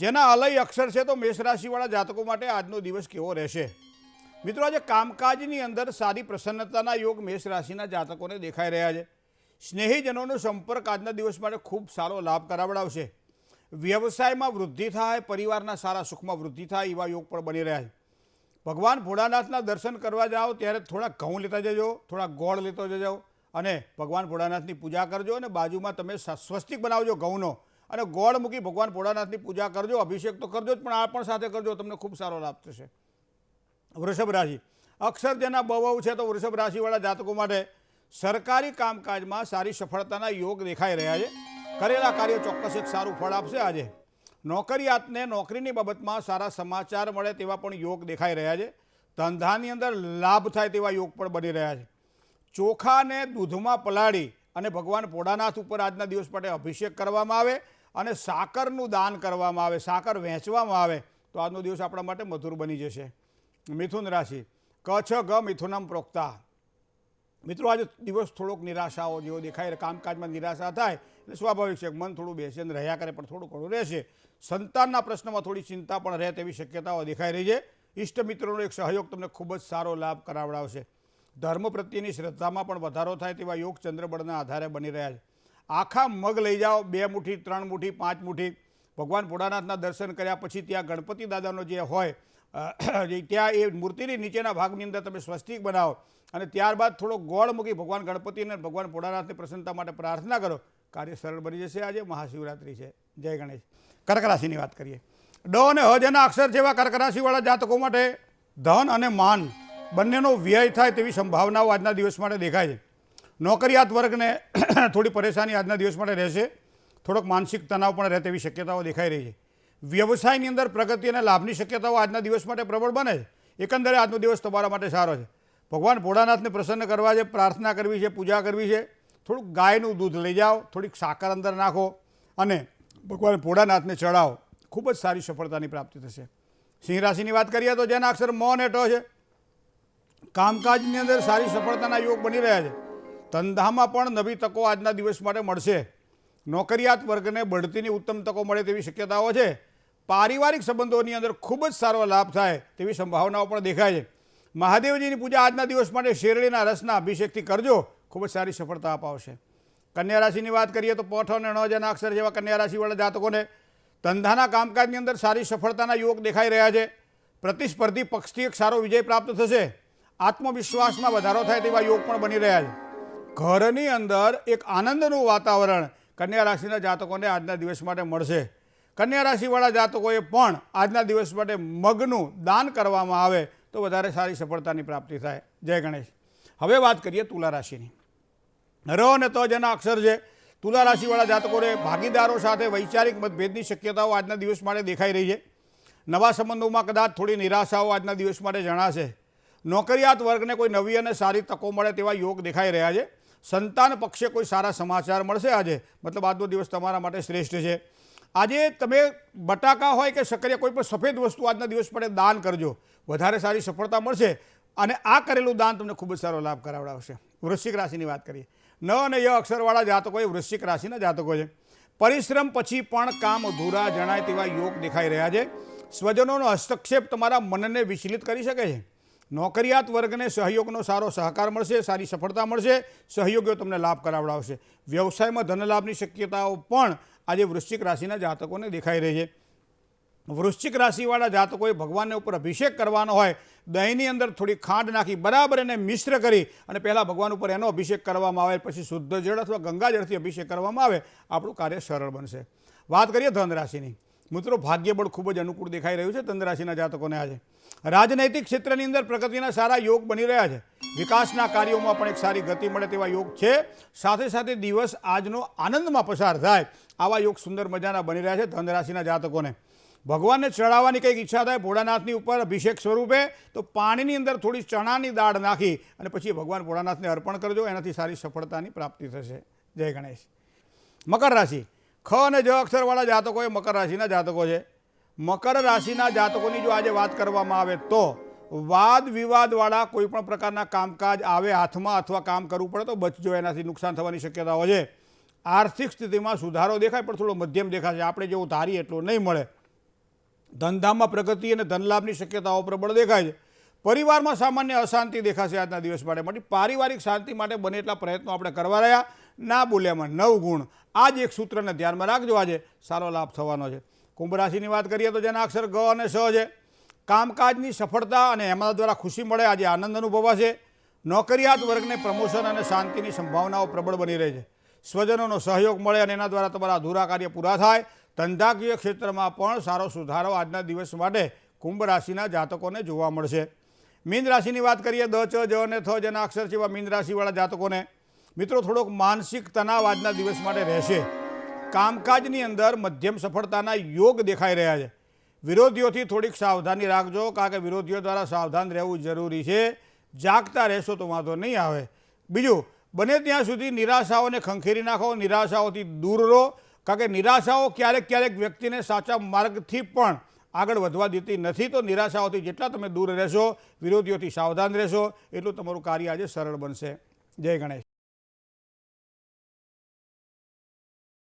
જેના અલય અક્ષર છે તો મેષ રાશિવાળા જાતકો માટે આજનો દિવસ કેવો રહેશે? મિત્રો, આજે કામકાજની અંદર સારી પ્રસન્નતાના યોગ મેષ રાશિના જાતકોને દેખાઈ રહ્યા છે. સ્નેહીજનોનો સંપર્ક આજના દિવસ માટે ખૂબ સારો લાભ કરાવડાવશે. વ્યવસાયમાં વૃદ્ધિ થાય, પરિવારના સારા સુખમાં વૃદ્ધિ થાય એવા યોગ પણ બની રહ્યા છે. ભગવાન ભોળાનાથના દર્શન કરવા જાઓ ત્યારે થોડા ઘઉં લેતા જજો, થોડા ગોળ લેતો જજો અને ભગવાન ભોળાનાથની પૂજા કરજો અને બાજુમાં તમે સ્વસ્તિક બનાવજો ઘઉંનો. અને ગોળ મૂકી ભગવાન ભોળાનાથની પૂજા કરજો, અભિષેક તો કરજો જ, પણ આ પણ સાથે કરજો, તમને ખૂબ સારો લાભ થશે. વૃષભ રાશિ. અક્ષર જેના બહુ છે તો વૃષભ રાશિવાળા જાતકો માટે સરકારી કામકાજમાં સારી સફળતાના યોગ દેખાઈ રહ્યા છે. કરેલા કાર્ય ચોક્કસ એક સારું ફળ આપશે આજે. નોકરિયાતને નોકરીની બાબતમાં સારા સમાચાર મળે તેવા પણ યોગ દેખાઈ રહ્યા છે. ધંધાની અંદર લાભ થાય તેવા યોગ પણ બની રહ્યા છે. ચોખાને દૂધમાં પલાળી અને ભગવાન પોડાનાથ ઉપર આજના દિવસ માટે અભિષેક કરવામાં આવે. અને સાકરનું દાન કરવામાં આવે, સાકર વહેંચવામાં આવે, તો આજનો દિવસ આપણા માટે મધુર બની જશે. મિથુન રાશિ કચ્છ ગ મિથુનમ પ્રોક્તા. મિત્રો, આજે દિવસ થોડોક નિરાશાઓ જેવો દેખાય કામકાજમાં નિરાશા થાય, એટલે સ્વાભાવિક છે મન થોડું બેસીને રહ્યા કરે, પણ થોડું ઘણું રહેશે. સંતાનના પ્રશ્નમાં થોડી ચિંતા પણ રહે તેવી શક્યતાઓ દેખાઈ રહી છે. ઇષ્ટ મિત્રોનો એક સહયોગ તમને ખૂબ જ સારો લાભ કરાવડાવશે. ધર્મ પ્રત્યેની શ્રદ્ધામાં પણ વધારો થાય તેવા યોગ ચંદ્રબળના આધારે બની રહ્યા છે. આખા મગ લઈ જાઓ, બે મુઠ્ઠી, ત્રણ મુઠ્ઠી, પાંચ મુઠ્ઠી. ભગવાન ભોળાનાથના દર્શન કર્યા પછી ત્યાં ગણપતિ દાદાનો જે હોય ત્યાં એ મૂર્તિની નીચેના ભાગની અંદર તમે સ્વસ્તિક બનાવો અને ત્યારબાદ થોડો ગોળ મૂકી ભગવાન ગણપતિને ભગવાન ભોળાનાથની પ્રસન્નતા માટે પ્રાર્થના કરો. કાર્ય સરળ બની જશે આજે. મહાશિવરાત્રિ છે. જય ગણેશ. કર્ક રાશિની વાત કરીએ. ડ અને હ જેના અક્ષર જેવા કર્ક રાશિવાળા જાતકો માટે ધન અને માન બંનેનો વ્યય થાય તેવી સંભાવનાઓ આજના દિવસ માટે દેખાય છે. નોકરિયાત વર્ગને થોડી પરેશાની આજના દિવસ માટે રહેશે. થોડોક માનસિક તણાવ પણ રહે તેવી શક્યતાઓ દેખાઈ રહી છે. વ્યવસાયની અંદર પ્રગતિ અને લાભની શક્યતાઓ આજના દિવસ માટે પ્રબળ બને છે. એકંદરે આજનો દિવસ તમારા માટે સારો છે. ભગવાન ભોળાનાથને પ્રસન્ન કરવા છે, પ્રાર્થના કરવી છે, પૂજા કરવી છે. થોડુંક ગાયનું દૂધ લઈ જાઓ, થોડીક સાકર અંદર નાખો અને ભગવાન ભોળાનાથને ચડાવો ખૂબ જ સારી સફળતાની પ્રાપ્તિ થશે. સિંહ રાશિની વાત કરીએ તો જેના અક્ષર મ અને છે. કામકાજની અંદર સારી સફળતાના યોગ બની રહ્યા છે. ધંધામાં પણ નવી તકો આજના દિવસ માટે મળશે. નોકરિયાત વર્ગને બઢતીની ઉત્તમ તકો મળે તેવી શક્યતાઓ છે. પારિવારિક સંબંધોની અંદર ખૂબ જ સારો લાભ થાય તેવી સંભાવનાઓ પણ દેખાય છે. મહાદેવજીની પૂજા આજના દિવસ માટે શેરડીના રસના અભિષેકથી કરજો. ખૂબ જ સારી સફળતા અપાવશે. કન્યા રાશિની વાત કરીએ તો પોઠ અને ણ અક્ષર જેવા કન્યા રાશિવાળા જાતકોને ધંધાના કામકાજની અંદર સારી સફળતાના યોગ દેખાઈ રહ્યા છે. પ્રતિસ્પર્ધી પક્ષથી એક સારો વિજય પ્રાપ્ત થશે. આત્મવિશ્વાસમાં વધારો થાય તેવા યોગ પણ બની રહ્યા છે. ઘરની અંદર એક આનંદનું વાતાવરણ કન્યા રાશિના જાતકોને આજના દિવસ માટે મળશે. કન્યા રાશિવાળા જાતકોએ પણ આજના દિવસ માટે મગનું દાન કરવામાં આવે તો વધારે સારી સફળતાની પ્રાપ્તિ થાય. જય ગણેશ. હવે વાત કરીએ તુલા રાશિની. ર અને ત જેના અક્ષર છે, તુલા રાશિવાળા જાતકોને ભાગીદારો સાથે વૈચારિક મતભેદની શક્યતાઓ આજના દિવસ માટે દેખાઈ રહી છે. નવા સંબંધોમાં કદાચ થોડી નિરાશાઓ આજના દિવસ માટે જણાશે. નોકરિયાત વર્ગને કોઈ નવી અને સારી તકો મળે તેવા યોગ દેખાઈ રહ્યા છે. સંતાન પક્ષે કોઈ સારા સમાચાર મળશે આજે? મતલબ આજનો દિવસ તમારા માટે શ્રેષ્ઠ છે. આજે તમે બટાકા હોય કે સક્રિય કોઈ પણ સફેદ વસ્તુ આજના દિવસ માટે દાન કરજો. વધારે સારી સફળતા મળશે અને આ કરેલું દાન તમને ખૂબ જ સારો લાભ કરાવડાવશે. વૃશ્ચિક રાશિની વાત કરીએ. ન અને ય અક્ષરવાળા જાતકો એ વૃશ્ચિક રાશિના જાતકો છે. પરિશ્રમ પછી પણ કામ અધૂરા જણાય તેવા યોગ દેખાઈ રહ્યા છે. સ્વજનોનો હસ્તક્ષેપ તમારા મનને વિચલિત કરી શકે છે. નોકરિયાત વર્ગને સહયોગનો સારો સહકાર મળશે, સારી સફળતા મળશે, સહયોગીઓ તમને લાભ કરાવડાવશે. વ્યવસાયમાં ધનલાભની શક્યતાઓ પણ આજે વૃશ્ચિક રાશિના જાતકોને દેખાઈ રહી છે. વૃશ્ચિક રાશિવાળા જાતકોએ ભગવાનને ઉપર અભિષેક કરવાનો હોય, દહીંની અંદર થોડી ખાંડ નાખી બરાબર એને મિશ્ર કરી અને પહેલાં ભગવાન ઉપર એનો અભિષેક કરવામાં આવે, પછી શુદ્ધ જળ અથવા ગંગાજળથી અભિષેક કરવામાં આવે, આપણું કાર્ય સરળ બનશે. વાત કરીએ ધન રાશિની મિત્રો, ભાગ્યબળ ખૂબ જ અનુકૂળ દેખાઈ રહ્યું છે ધન જાતકોને આજે. રાજનૈતિક ક્ષેત્રની અંદર પ્રગતિના સારા યોગ બની રહ્યા છે. વિકાસના કાર્યોમાં પણ એક સારી ગતિ મળે તેવા યોગ છે. સાથે સાથે દિવસ આજનો આનંદમાં પસાર થાય. આવા યોગ સુંદર મજાના બની રહ્યા છે ધન રાશિના જાતકોને. ભગવાનને ચડાવવાની કંઈક ઈચ્છા થાય, ભોળાનાથની ઉપર અભિષેક સ્વરૂપે, તો પાણીની અંદર થોડી ચણાની દાળ નાખી અને પછી ભગવાન ભોળાનાથને અર્પણ કરજો. એનાથી સારી સફળતાની પ્રાપ્તિ થશે. જય ગણેશ. મકર રાશિ. ખ અને જ અક્ષરવાળા જાતકો એ મકર રાશિના જાતકો છે. મકર રાશિના જાતકોની જો આજે વાત કરવામાં આવે તો વાદ વિવાદવાળા કોઈ પણ પ્રકારના કામકાજ આવે હાથમાં અથવા કામ કરવું પડે તો બચજો, એનાથી નુકસાન થવાની શક્યતાઓ છે. આર્થિક સ્થિતિમાં સુધારો દેખાય પણ થોડો મધ્યમ દેખાશે આપણે જેવું ધારીએ એટલું નહીં મળે. ધંધામાં પ્રગતિ અને ધનલાભની શક્યતાઓ પ્રબળ દેખાય છે. પરિવારમાં સામાન્ય અશાંતિ દેખાશે આજના દિવસ માટે. માટે પારિવારિક શાંતિ માટે બને એટલા પ્રયત્નો આપણે કરવા રહ્યા. ના બોલ્યામાં નવ ગુણ. આ જ એક સૂત્રને ધ્યાનમાં રાખજો આજે. સારો લાભ થવાનો છે. કુંભ રાશિની વાત કરીએ તો જેના અક્ષર ગ અને સ છે. કામકાજની સફળતા અને એમના દ્વારા ખુશી મળે આજે આનંદ અનુભવાશે. નોકરિયાત વર્ગને પ્રમોશન અને શાંતિની સંભાવનાઓ પ્રબળ બની રહી છે. સ્વજનોનો સહયોગ મળે અને એના દ્વારા તમારા અધૂરા કાર્ય પૂરા થાય. ધંધાકીય ક્ષેત્રમાં પણ સારો સુધારો આજના દિવસ માટે કુંભ રાશિના જાતકોને જોવા મળશે. મીન રાશિની વાત કરીએ, દ, ચ, જ અને થ જેના અક્ષર છે એવા મીન રાશિવાળા જાતકોને. મિત્રો, થોડોક માનસિક તણાવ આજના દિવસ માટે રહેશે. કામકાજની અંદર મધ્યમ સફળતાના યોગ દેખાઈ રહ્યા છે. વિરોધીઓથી થોડીક સાવધાની રાખજો, કારણ કે વિરોધીઓ દ્વારા સાવધાન રહેવું જરૂરી છે. જાગતા રહેશો તો વાંધો નહીં આવે. બીજું, બને ત્યાં સુધી નિરાશાઓને ખંખેરી નાખો, નિરાશાઓથી દૂર રહો, કારણ કે નિરાશાઓ ક્યારેક ક્યારેક વ્યક્તિને સાચા માર્ગથી પણ આગળ વધવા દેતી નથી. તો નિરાશાઓથી જેટલા તમે દૂર રહેશો, વિરોધીઓથી સાવધાન રહેશો, એટલું તમારું કાર્ય આજે સરળ બનશે. જય ગણેશ.